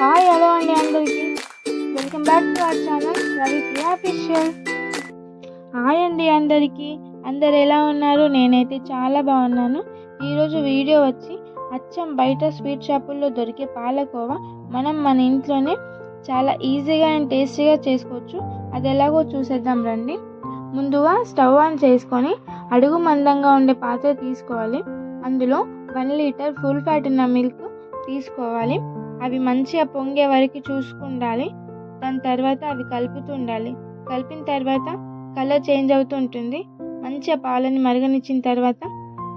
Hi hello అండి అందరికీ welcome back to our channel Ravi Priya hi అండి అందరికీ. అందరు ఎలా ఉన్నారు? నేనైతే చాలా బాగున్నాను. ఈరోజు వీడియో వచ్చి అచ్చం బయట స్వీట్ షాపుల్లో దొరికే పాలకోవా మనం మన ఇంట్లోనే చాలా ఈజీగా అండ్ టేస్టీగా చేసుకోవచ్చు. అది ఎలాగో చూసేద్దాం రండి. ముందుగా స్టవ్ ఆన్ చేసుకొని అడుగు మందంగా ఉండే పాత్ర తీసుకోవాలి. అందులో వన్ లీటర్ ఫుల్ ఫ్యాట్ ఉన్న మిల్క్ తీసుకోవాలి. అవి మంచిగా పొంగే వరకు చూసుకుండాలి. దాని తర్వాత అవి కలుపుతూ ఉండాలి కలిపిన తర్వాత కలర్ చేంజ్ అవుతూ ఉంటుంది మంచిగా పాలని మరగనిచ్చిన తర్వాత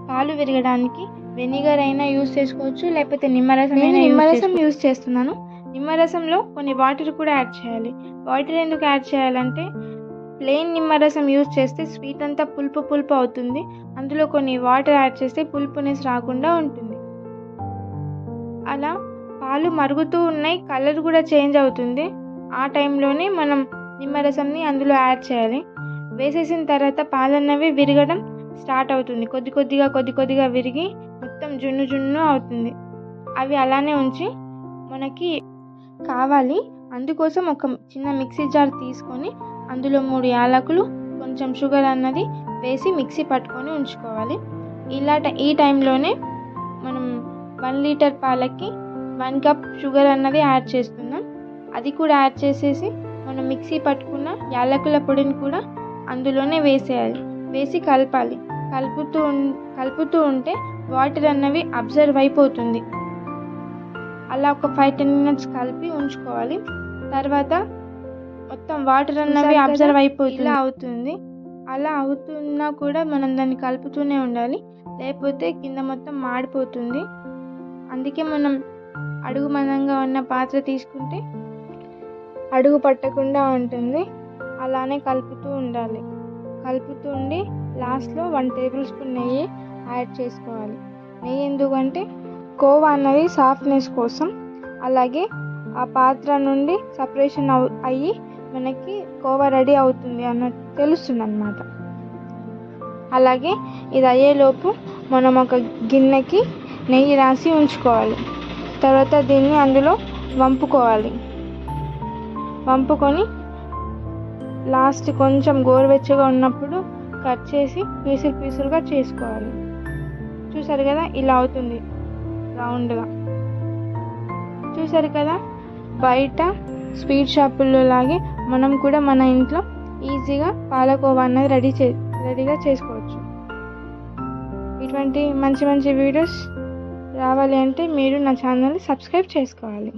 పాలు విరగడానికి వెనిగర్ అయినా యూస్ చేసుకోవచ్చు లేకపోతే నిమ్మరసం అయినా నిమ్మరసం యూస్ చేస్తున్నాను. నిమ్మరసంలో కొన్ని వాటర్ కూడా యాడ్ చేయాలి. వాటర్ ఎందుకు యాడ్ చేయాలంటే ప్లెయిన్ నిమ్మరసం యూస్ చేస్తే స్వీట్ అంతా పులుపు పులుపు అవుతుంది. అందులో కొన్ని వాటర్ యాడ్ చేస్తే పులుపునెస్ రాకుండా ఉంటుంది. అలా పాలు మరుగుతూ ఉన్నాయి కలర్ కూడా చేంజ్ అవుతుంది. ఆ టైంలోనే మనం నిమ్మరసంని అందులో యాడ్ చేయాలి. వేసేసిన తర్వాత పాలన్నవి విరగడం స్టార్ట్ అవుతుంది. కొద్ది కొద్దిగా కొద్ది కొద్దిగా విరిగి మొత్తం జున్ను జున్ను అవుతుంది. అవి అలానే ఉంచి మనకి కావాలి. అందుకోసం ఒక చిన్న మిక్సీ జార్ తీసుకొని అందులో మూడు యాలకులు కొంచెం షుగర్ అన్నది వేసి మిక్సీ పట్టుకొని ఉంచుకోవాలి. ఇలా ఈ టైంలోనే మనం వన్ లీటర్ పాలకి వన్ కప్ షుగర్ అన్నది యాడ్ చేస్తున్నాం. అది కూడా యాడ్ చేసేసి మనం మిక్సీ పట్టుకున్న యాలకుల పొడిని కూడా అందులోనే వేసేయాలి. వేసి కలపాలి. కలుపుతూ కలుపుతూ ఉంటే వాటర్ అన్నవి అబ్జర్వ్ అయిపోతుంది. అలా ఒక ఫైవ్ టెన్ మినిట్స్ కలిపి ఉంచుకోవాలి. తర్వాత మొత్తం వాటర్ అన్నవి అబ్జర్వ్ అయిపోతుంది. ఇలా అవుతుంది. అలా అవుతున్నా కూడా మనం దాన్ని కలుపుతూనే ఉండాలి. లేకపోతే కింద మొత్తం మాడిపోతుంది. అందుకే మనం అడుగు మందంగా ఉన్న పాత్ర తీసుకుంటే అడుగు పట్టకుండా ఉంటుంది. అలానే కలుపుతూ ఉండాలి. కలుపుతూ ఉండి లాస్ట్లో వన్ టేబుల్ స్పూన్ నెయ్యి యాడ్ చేసుకోవాలి. నెయ్యి ఎందుకంటే కోవా అన్నది సాఫ్ట్నెస్ కోసం. అలాగే ఆ పాత్ర నుండి సపరేషన్ అవ్ అయ్యి మనకి కోవా రెడీ అవుతుంది అన్నట్టు తెలుస్తుంది అనమాట అలాగే ఇది అయ్యేలోపు మనం ఒక గిన్నెకి నెయ్యి రాసి ఉంచుకోవాలి. తర్వాత దీన్ని అందులో వంపుకోవాలి. వంపుకొని లాస్ట్ కొంచెం గోరువెచ్చగా ఉన్నప్పుడు కట్ చేసి పీసులు పీసులుగా చేసుకోవాలి. చూసారు కదా ఇలా అవుతుంది రౌండ్గా. చూసారు కదా బయట స్వీట్ షాపుల్లో లాగే మనం కూడా మన ఇంట్లో ఈజీగా పాలకోవా అన్నది రెడీ చే రెడీగా చేసుకోవచ్చు. ఇటువంటి మంచి మంచి వీడియోస్ రావాలి అంటే మీరు నా ఛానల్ని సబ్స్క్రైబ్ చేసుకోవాలి.